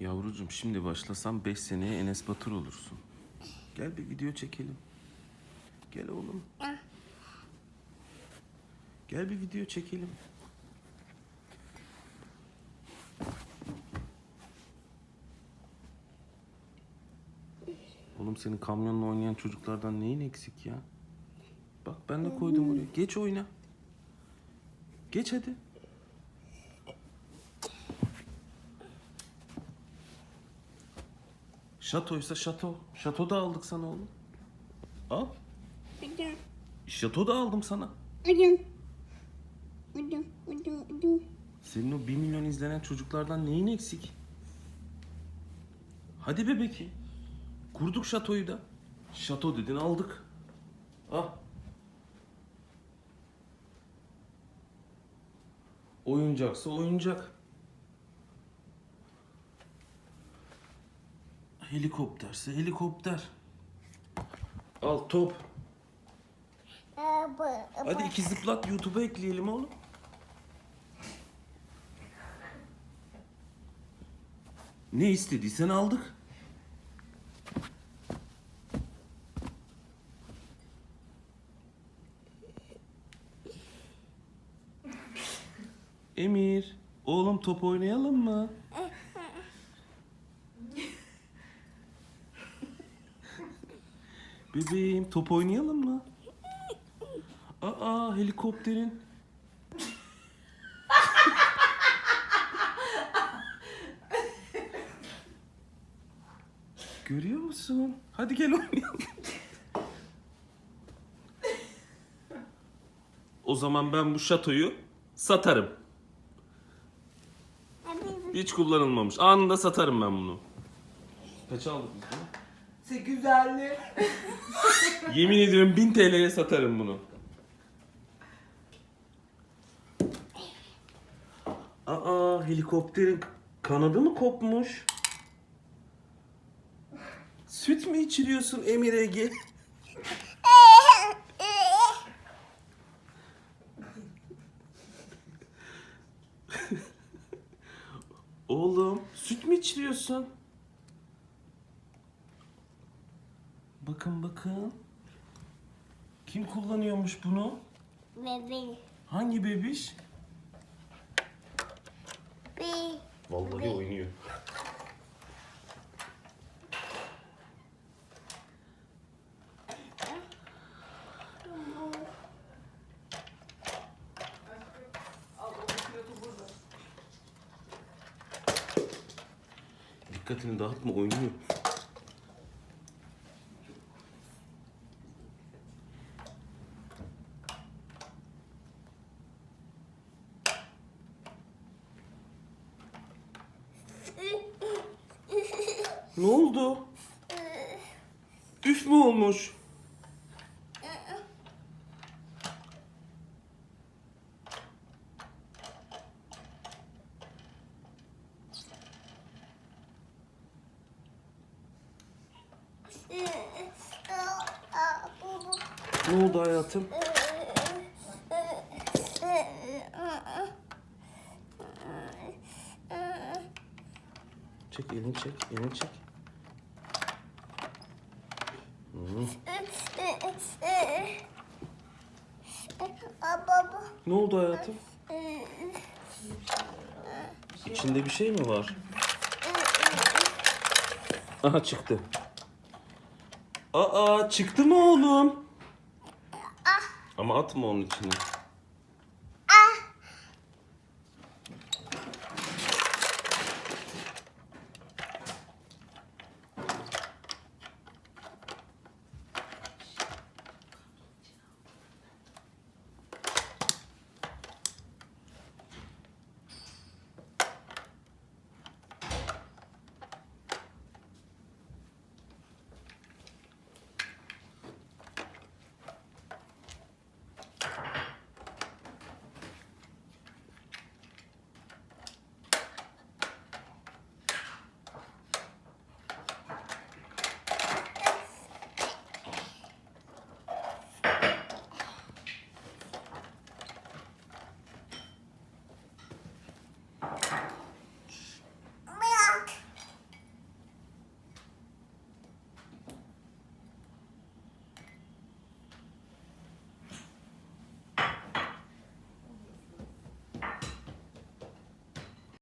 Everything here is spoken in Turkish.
Yavrucuğum şimdi başlasam 5 seneye Enes Batur olursun. Gel bir video çekelim. Gel oğlum. Gel bir video çekelim. Oğlum senin kamyonla oynayan çocuklardan neyin eksik ya? Bak ben de koydum oraya. Geç oyna. Geç hadi. Şatoysa şato. Şato da aldık sana oğlum. Al. Udu, Şato da aldım sana. udu. Udu, udu, udu. Senin o 1 milyon izlenen çocuklardan neyin eksik? Hadi bebeki. Kurduk şatoyu da. Şato dedin aldık. Al. Oyuncaksa oyuncak. Helikopterse helikopter. Al top. Hadi iki zıplat YouTube'a ekleyelim oğlum. Ne istediysen aldık. Emir, oğlum top oynayalım mı? Bebeğim top oynayalım mı? Aa helikopterin. Görüyor musun? Hadi gel oynayalım. o zaman ben bu şatoyu satarım. Hiç kullanılmamış. Anında satarım ben bunu. Kaç aldık biz bunu? 850. Yemin ediyorum 1000 TL'ye satarım bunu. Aa helikopterin kanadı mı kopmuş? Süt mü içiriyorsun Emir Ege? Oğlum süt mü içiriyorsun? Bakın bakın. Kim kullanıyormuş bunu? Bebe, Hangi bebiş? be. Vallahi oynuyor. Dikkatini dağıtma oynuyor. Ne oldu? Üf mü olmuş? Ne oldu hayatım? Çek elini çek, elini çek. Baba, Ne oldu hayatım? İçinde bir şey mi var? Aha çıktı. Aa çıktı mı oğlum? Ama atma onun içine.